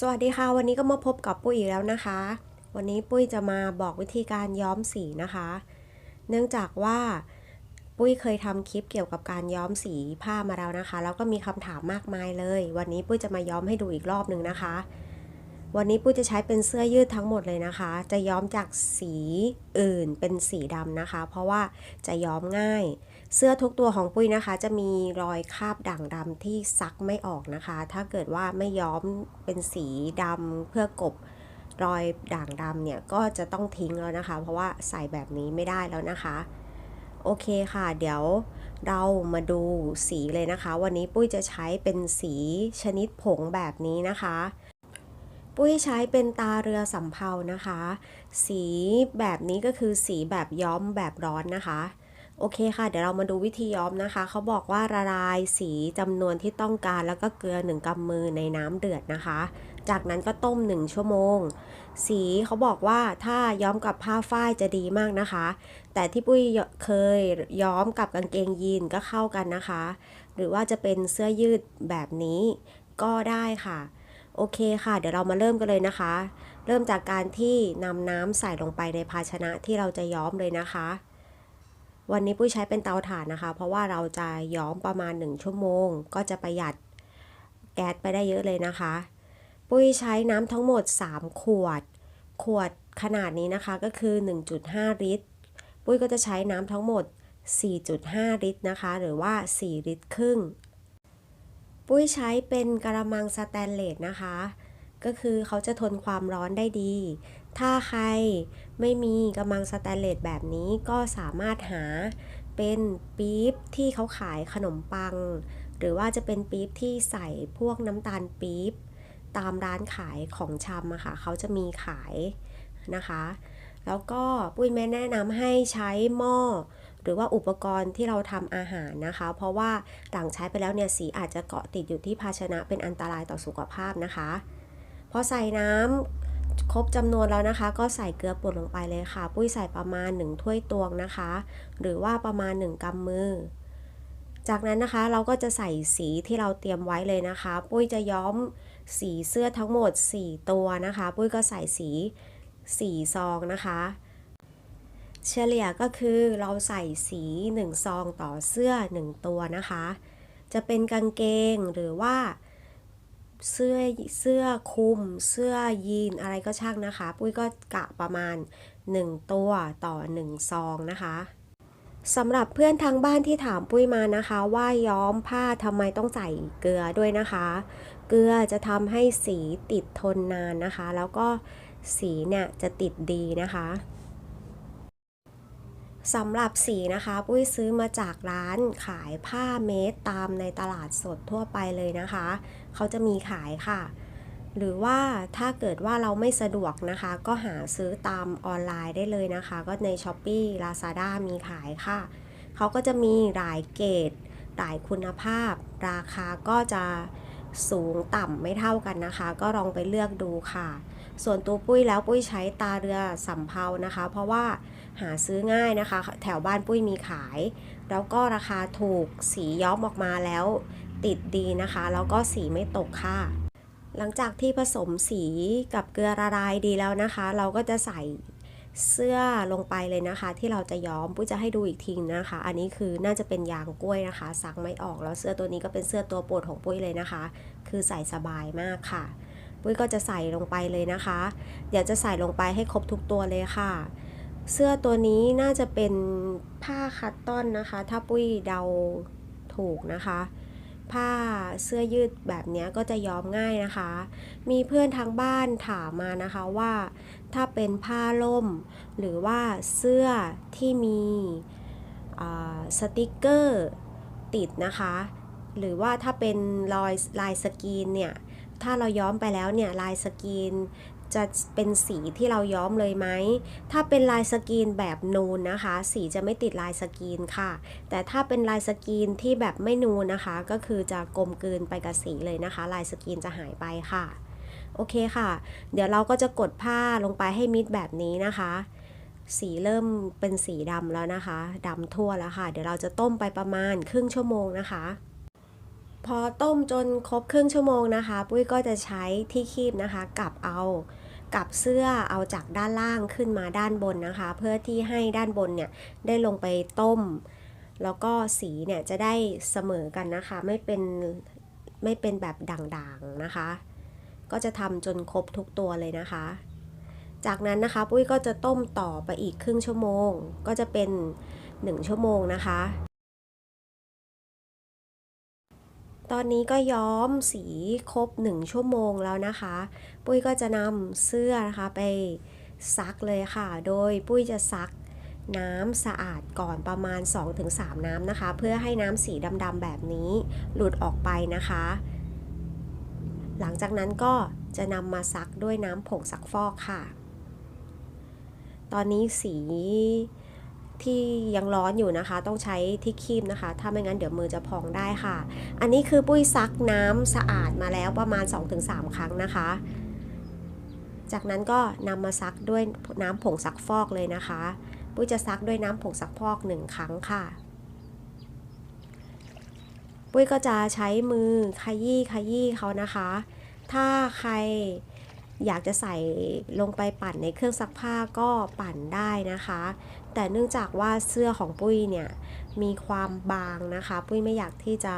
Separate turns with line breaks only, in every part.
สวัสดีค่ะ วันนี้ก็มาพบกับปุ้ยอีกแล้วนะคะ วันนี้ปุ้ยจะมาบอกวิธีการย้อมสีนะคะ เนื่องจากว่าปุ้ยเคยทำคลิปเกี่ยวกับการย้อมสีผ้ามาแล้วนะคะ แล้วก็มีคำถามมากมายเลย วันนี้ปุ้ยจะมาย้อมให้ดูอีกรอบหนึ่งนะคะ วันนี้ปุ้ยจะใช้เป็นเสื้อยืดทั้งหมดเลยนะคะ จะย้อมจากสีอื่นเป็นสีดำนะคะ เพราะว่าจะย้อมง่าย เสื้อทุกตัวของปุ้ยนะคะ จะมีรอยคราบด่างดำที่ซักไม่ออกนะคะ ถ้าเกิดว่าไม่ย้อมเป็นสีดำเพื่อกบรอยด่างดำเนี่ยก็จะต้องทิ้งแล้วนะคะ เพราะว่าใส่แบบนี้ไม่ได้แล้วนะคะ โอเคค่ะ เดี๋ยวเรามาดูสีเลยนะคะ วันนี้ปุ้ยจะใช้เป็นสีชนิดผงแบบนี้นะคะ ปุ้ยใช้เป็นตาเรือสำเภานะคะ สีแบบนี้ก็คือสีแบบย้อมแบบร้อนนะคะ โอเคค่ะ เดี๋ยวเรามาดูวิธีย้อมนะคะ เขาบอกว่าละลายสีจำนวนที่ต้องการแล้วก็เกลือ 1กำมือในน้ำเดือดนะคะ จากนั้นก็ต้ม 1 ชั่วโมง สีเขาบอกว่าถ้าย้อมกับผ้าฝ้ายจะดีมากนะคะ แต่ที่ปุ้ยเคยย้อมกับกางเกงยีนก็เข้ากันนะคะ หรือว่าจะเป็นเสื้อยืดแบบนี้ก็ได้ค่ะ โอเคค่ะ เดี๋ยวเรามาเริ่มกันเลยนะคะ เริ่มจากการที่นำน้ำใส่ลงไปในภาชนะที่เราจะย้อมเลยนะคะ วันนี้ปุ้ยใช้เป็นเตาถ่านนะคะ เพราะว่าเราจะย้อมประมาณ 1 ชั่วโมง ก็จะประหยัดแก๊สไปได้เยอะเลยนะคะ ปุ้ยใช้น้ำทั้งหมด 3 ขวด ขวดขนาดนี้นะคะก็คือ 1.5 ลิตร ปุ้ยก็จะใช้น้ำทั้งหมด 4.5 ลิตรนะคะ หรือว่า 4 ลิตรครึ่ง ปุ้ยใช้เป็นกระมังสแตนเลสนะคะ ก็คือเขาจะทนความร้อนได้ดี ถ้าใครไม่มีกระมังสแตนเลสแบบนี้ก็สามารถหาเป็นปี๊บที่เขาขายขนมปัง หรือว่าจะเป็นปี๊บที่ใส่พวกน้ำตาลปี๊บตามร้านขายของชำอะค่ะเขาจะมีขายนะคะ แล้วก็ปุ้ยแม่แนะนำให้ใช้หม้อหรือว่าอุปกรณ์ที่เราทำอาหารนะคะ เพราะว่าหลังใช้ไปแล้วเนี่ยสีอาจจะเกาะติดอยู่ที่ภาชนะเป็นอันตรายต่อสุขภาพนะคะ พอใส่น้ำครบจำนวนแล้วนะคะ ก็ใส่เกลือป่นลงไปเลยค่ะ ปุ้ยใส่ประมาณ 1 ถ้วยตวงนะคะ หรือว่าประมาณ 1กำมือ จากนั้นนะคะเราก็จะใส่สีที่เราเตรียมไว้เลยนะคะ ปุ้ยจะย้อมสีเสื้อทั้งหมด 4 ตัวนะคะ ปุ้ยก็ใส่สี4ซองนะคะเฉลี่ยก็คือเราใส่สี 1 ซองต่อเสื้อ 1 ตัวนะคะ จะเป็นกางเกงหรือว่า เสื้อเสื้อคลุม เสื้อยีนอะไรก็ช่างนะคะ ปุ้ยก็กะประมาณ 1 ตัวต่อ 1 ซองนะคะสำหรับเพื่อนทางบ้านที่ถามปุ้ยมานะคะ ว่าย้อมผ้าทำไมต้องใส่เกลือด้วยนะคะ เกลือจะทำให้สีติดทนนานนะคะ แล้วก็สีเนี่ยจะติดดีนะคะ สำหรับสีนะคะปุ้ยซื้อมาจากร้านขายผ้าเมตรตามในตลาดสดทั่วไปเลยนะคะ เขาจะมีขายค่ะ หรือว่าถ้าเกิดว่าเราไม่สะดวกนะคะ ก็หาซื้อตามออนไลน์ได้เลยนะคะ ก็ใน s h อ p e e Lazada มีขายค่ะ เขาก็จะมีหลายเกรดหลายคุณภาพ ราคาก็จะสูงต่ำไม่เท่ากันนะคะ ก็ลองไปเลือกดูค่ะ ส่วนตัวปุ้ยแล้วปุ้ยใช้ตาเรือสำเภานะคะ เพราะว่า หาซื้อง่ายนะคะ แถวบ้านปุ้ยมีขาย แล้วก็ราคาถูกสีย้อมออกมาแล้วติดดีนะคะ แล้วก็สีไม่ตกค่ะ หลังจากที่ผสมสีกับเกลือละลายดีแล้วนะคะ เราก็จะใส่เสื้อลงไปเลยนะคะ ที่เราจะย้อมปุ้ยจะให้ดูอีกทีนะคะ อันนี้คือน่าจะเป็นยางกล้วยนะคะซักไม่ออกแล้วเสื้อตัวนี้ก็เป็นเสื้อตัวโปรดของปุ้ยเลยนะคะ คือใส่สบายมากค่ะ ปุ้ยก็จะใส่ลงไปเลยนะคะ เดี๋ยวจะใส่ลงไปให้ครบทุกตัวเลยค่ะ เสื้อตัวนี้น่าจะเป็นผ้าคัตตอนนะคะ ถ้าปุ้ยเดาถูกนะคะ ผ้าเสื้อยืดแบบนี้ก็จะย้อมง่ายนะคะ มีเพื่อนทางบ้านถามมานะคะว่า ถ้าเป็นผ้าล่ม หรือว่าเสื้อที่มีสติกเกอร์ติดนะคะ หรือว่าถ้าเป็นรอยลายสกรีนเนี่ยถ้าเราย้อมไปแล้วเนี่ยลายสกรีน จะเป็นสีที่เราย้อมเลยไหม ถ้าเป็นลายสกรีนแบบนูนนะคะ สีจะไม่ติดลายสกรีนค่ะ แต่ถ้าเป็นลายสกรีนที่แบบไม่นูนนะคะ ก็คือจะกลมกลืนไปกับสีเลยนะคะ ลายสกรีนจะหายไปค่ะ โอเคค่ะ เดี๋ยวเราก็จะกดผ้าลงไปให้มิดแบบนี้นะคะ สีเริ่มเป็นสีดำแล้วนะคะดำทั่วแล้วค่ะ เดี๋ยวเราจะต้มไปประมาณครึ่งชั่วโมงนะคะพอต้มจนครบครึ่งชั่วโมงนะคะ ปุ้ยก็จะใช้ที่คีบนะคะกลับเอา กับเสื้อเอาจากด้านล่างขึ้นมาด้านบนนะคะ เพื่อที่ให้ด้านบนเนี่ยได้ลงไปต้ม แล้วก็สีเนี่ยจะได้เสมอกันนะคะ ไม่เป็นไม่เป็นแบบด่างๆนะคะ ก็จะทำจนครบทุกตัวเลยนะคะ จากนั้นนะคะปุ้ยก็จะต้มต่อไปอีกครึ่งชั่วโมง ก็จะเป็น 1 ชั่วโมงนะคะ ตอนนี้ก็ย้อมสีครบ 1 ชั่วโมงแล้วนะคะ ปุ้ยก็จะนำเสื้อนะคะไปซักเลยค่ะ โดยปุ้ยจะซักน้ำสะอาดก่อนประมาณ 2-3 น้ำนะคะ เพื่อให้น้ำสีดำๆแบบนี้หลุดออกไปนะคะ หลังจากนั้นก็จะนำมาซักด้วยน้ำผงซักฟอกค่ะ ตอนนี้สี ที่ยังร้อนอยู่นะคะ ต้องใช้ที่คีบนะคะ ถ้าไม่งั้นเดี๋ยวมือจะพองได้ค่ะ อันนี้คือปุ้ยซักน้ำสะอาดมาแล้วประมาณ 2-3 ครั้งนะคะ จากนั้นก็นำมาซักด้วยน้ำผงซักฟอกเลยนะคะ ปุ้ยจะซักด้วยน้ำผงซักฟอก 1 ครั้งค่ะปุ้ยก็จะใช้มือขยี้ขยี้เขานะคะ ถ้าใครอยากจะใส่ลงไปปั่นในเครื่องซักผ้าก็ปั่นได้นะคะ แต่เนื่องจากว่าเสื้อของปุ้ยเนี่ยมีความบางนะคะ ปุ้ยไม่อยากที่จะ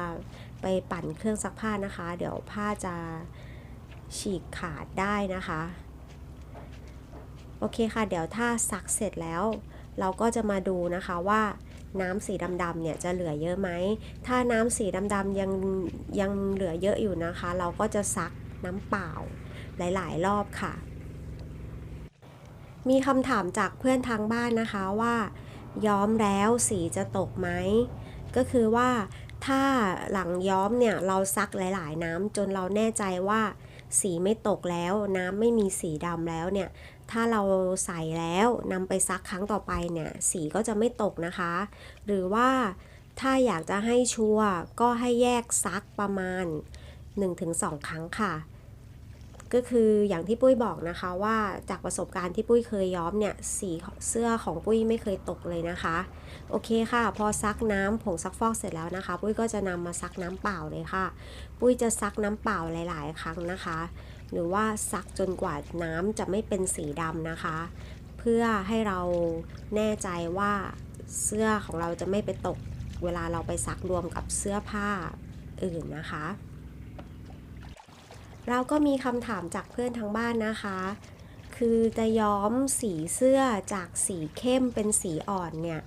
ไปปั่นเครื่องซักผ้านะคะ เดี๋ยวผ้าจะฉีกขาดได้นะคะ โอเคค่ะ เดี๋ยวถ้าซักเสร็จแล้ว เราก็จะมาดูนะคะว่าน้ำสีดำๆเนี่ยจะเหลือเยอะไหม ถ้าน้ำสีดำๆยังยังเหลือเยอะอยู่นะคะ เราก็จะซักน้ำเปล่าหลายๆ รอบค่ะ มีคำถามจากเพื่อนทางบ้านนะคะว่า ย้อมแล้วสีจะตกไหม ก็คือว่าถ้าหลังย้อมเนี่ยเราซักหลาย ๆ น้ำจนเราแน่ใจว่า สีไม่ตกแล้วน้ำไม่มีสีดำแล้วเนี่ย ถ้าเราใส่แล้วนำไปซักครั้งต่อไปเนี่ย สีก็จะไม่ตกนะคะ หรือว่าถ้าอยากจะให้ชัวร์ก็ให้แยกซักประมาณ 1-2 ครั้งค่ะ ก็คืออย่างที่ปุ้ยบอกนะคะว่าจากประสบการณ์ที่ปุ้ยเคยย้อมเนี่ยสีเสื้อของปุ้ยไม่เคยตกเลยนะคะ โอเคค่ะ พอซักน้ำผงซักฟอกเสร็จแล้วนะคะ ปุ้ยก็จะนำมาซักน้ำเปล่าเลยค่ะ ปุ้ยจะซักน้ำเปล่าหลาย ๆ ครั้งนะคะ หรือว่าซักจนกว่าน้ำจะไม่เป็นสีดำนะคะ เพื่อให้เราแน่ใจว่าเสื้อของเราจะไม่ไปตก เวลาเราไปซักรวมกับเสื้อผ้าอื่นนะคะ เราก็มีคำถามจากเพื่อนทางบ้านนะคะ คือจะย้อมสีเสื้อจากสีเข้มเป็นสีอ่อนเนี่ย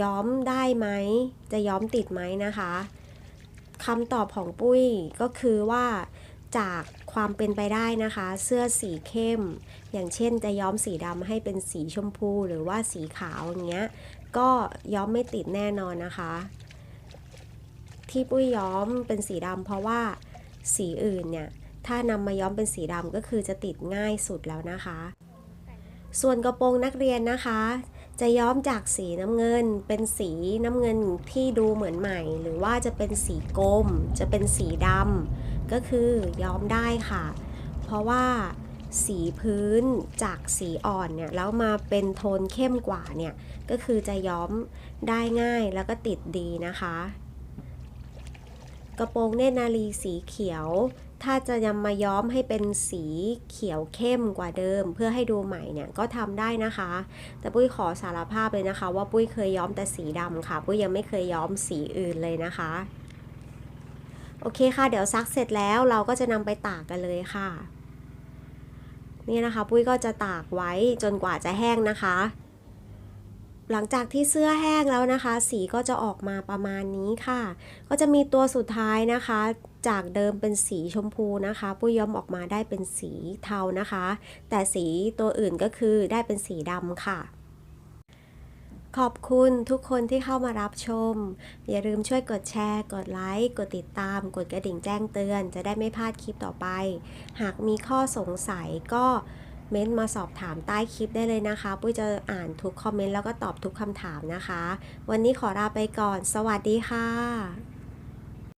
ย้อมได้ไหม จะย้อมติดไหมนะคะคำตอบของปุ้ยก็คือว่าจากความเป็นไปได้นะคะ เสื้อสีเข้ม อย่างเช่นจะย้อมสีดำให้เป็นสีชมพูหรือว่าสีขาวอย่างเงี้ยก็ย้อมไม่ติดแน่นอนนะคะ ที่ปุ้ยย้อมเป็นสีดำเพราะว่าสีอื่นเนี่ย ถ้านำมาย้อมเป็นสีดำก็คือจะติดง่ายสุดแล้วนะคะ ส่วนกระโปรงนักเรียนนะคะ จะย้อมจากสีน้ำเงิน เป็นสีน้ำเงินที่ดูเหมือนใหม่ หรือว่าจะเป็นสีกรมจะเป็นสีดำก็คือย้อมได้ค่ะ เพราะว่าสีพื้นจากสีอ่อนเนี่ยแล้วมาเป็นโทนเข้มกว่าเนี่ยก็คือจะย้อมได้ง่ายแล้วก็ติดดีนะคะ กระโปรงเนตรนารีสีเขียว ถ้าจะนำมาย้อมให้เป็นสีเขียวเข้มกว่าเดิม เพื่อให้ดูใหม่เนี่ยก็ทำได้นะคะ แต่ปุ้ยขอสารภาพเลยนะคะ ว่าปุ้ยเคยย้อมแต่สีดำค่ะ ปุ้ยยังไม่เคยย้อมสีอื่นเลยนะคะ โอเคค่ะ เดี๋ยวซักเสร็จแล้วเราก็จะนำไปตากกันเลยค่ะ นี่นะคะ ปุ้ยก็จะตากไว้จนกว่าจะแห้งนะคะ หลังจากที่เสื้อแห้งแล้วนะคะ สีก็จะออกมาประมาณนี้ค่ะ ก็จะมีตัวสุดท้ายนะคะ จากเดิมเป็นสีชมพูนะคะปุ้ยย้อมออกมาได้เป็นสีเทานะคะ แต่สีตัวอื่นก็คือได้เป็นสีดำค่ะ ขอบคุณทุกคนที่เข้ามารับชม อย่าลืมช่วยกดแชร์ กดไลค์ กดติดตาม กดกระดิ่งแจ้งเตือน จะได้ไม่พลาดคลิปต่อไป หากมีข้อสงสัยก็เม้นต์มาสอบถามใต้คลิปได้เลยนะคะ ปุ้ยจะอ่านทุกคอมเมนต์แล้วก็ตอบทุกคำถามนะคะ วันนี้ขอลาไปก่อน สวัสดีค่ะ